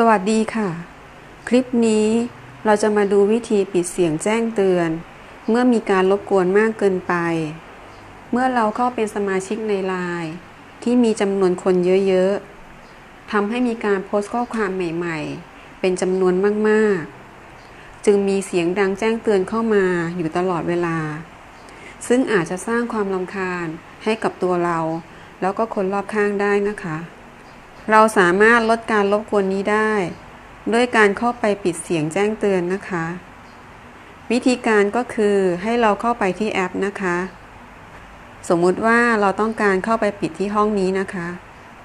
สวัสดีค่ะ คลิปนี้เราจะมาดูวิธีปิดเสียงแจ้งเตือน เมื่อมีการรบกวนมากเกินไป เมื่อเราเข้าเป็นสมาชิกในไลน์ที่มีจำนวนคนเยอะๆทำให้มีการโพสต์ข้อความใหม่ๆ เป็นจำนวนมากๆ จึงมีเสียงดังแจ้งเตือนเข้ามาอยู่ตลอดเวลา ซึ่งอาจจะสร้างความลำคาญให้กับตัวเรา แล้วก็คนรอบข้างได้นะคะ เราสามารถลดการรบกวนนี้ได้ ด้วยการเข้าไปปิดเสียงแจ้งเตือนนะคะ วิธีการก็คือให้เราเข้าไปที่แอปนะคะ สมมุติว่าเราต้องการเข้าไปปิดที่ห้องนี้นะคะ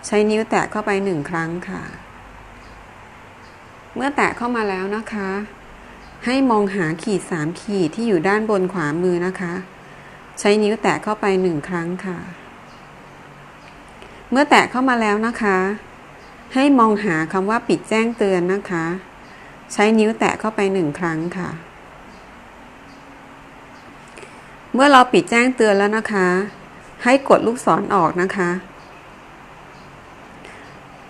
ใช้นิ้วแตะเข้าไปหนึ่งครั้งค่ะ เมื่อแตะเข้ามาแล้วนะคะ ให้มองหาขีดสามขีดที่อยู่ด้านบนขวามือนะคะ ใช้นิ้วแตะเข้าไปหนึ่งครั้งค่ะเมื่อแตะเข้ามาแล้วนะคะ ให้มองหาคำว่าปิดแจ้งเตือนนะคะ ใช้นิ้วแตะเข้าไปหนึ่งครั้งค่ะ เมื่อเราปิดแจ้งเตือนแล้วนะคะ ให้กดลูกศรอออกนะคะ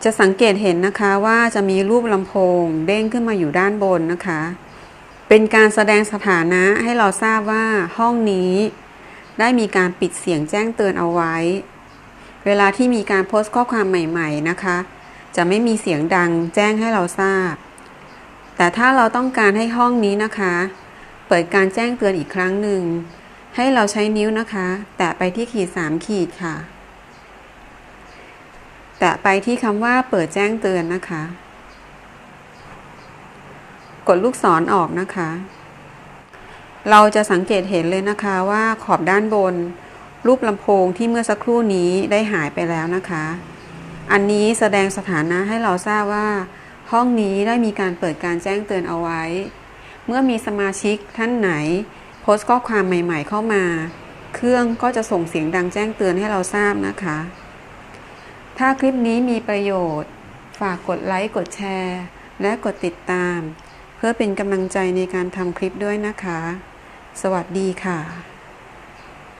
จะสังเกตเห็นนะคะว่าจะมีรูปลำโพงเด้งขึ้นมาอยู่ด้านบนนะคะ เป็นการแสดงสถานะให้เราทราบว่าห้องนี้ได้มีการปิดเสียงแจ้งเตือนเอาไว้ เวลาที่มีการโพสต์ข้อความใหม่ ๆ นะคะ จะไม่มีเสียงดังแจ้งให้เราทราบ แต่ถ้าเราต้องการให้ห้องนี้นะคะ เปิดการแจ้งเตือนอีกครั้งหนึ่ง ให้เราใช้นิ้วนะคะ แตะไปที่ขีด 3 ขีดค่ะ แตะไปที่คำว่าเปิดแจ้งเตือนนะคะ กดลูกศรออกนะคะ เราจะสังเกตเห็นเลยนะคะว่าขอบด้านบน รูปลำโพงที่เมื่อสักครู่นี้ได้หายไปแล้วนะคะ อันนี้แสดงสถานะให้เราทราบว่า ห้องนี้ได้มีการเปิดการแจ้งเตือนเอาไว้ เมื่อมีสมาชิกท่านไหน โพสต์ข้อความใหม่ ๆ เข้ามา เครื่องก็จะส่งเสียงดังแจ้งเตือนให้เราทราบนะคะ ถ้าคลิปนี้มีประโยชน์ ฝากกดไลค์กดแชร์ และกดติดตาม เพื่อเป็นกำลังใจในการทำคลิปด้วยนะคะ สวัสดีค่ะ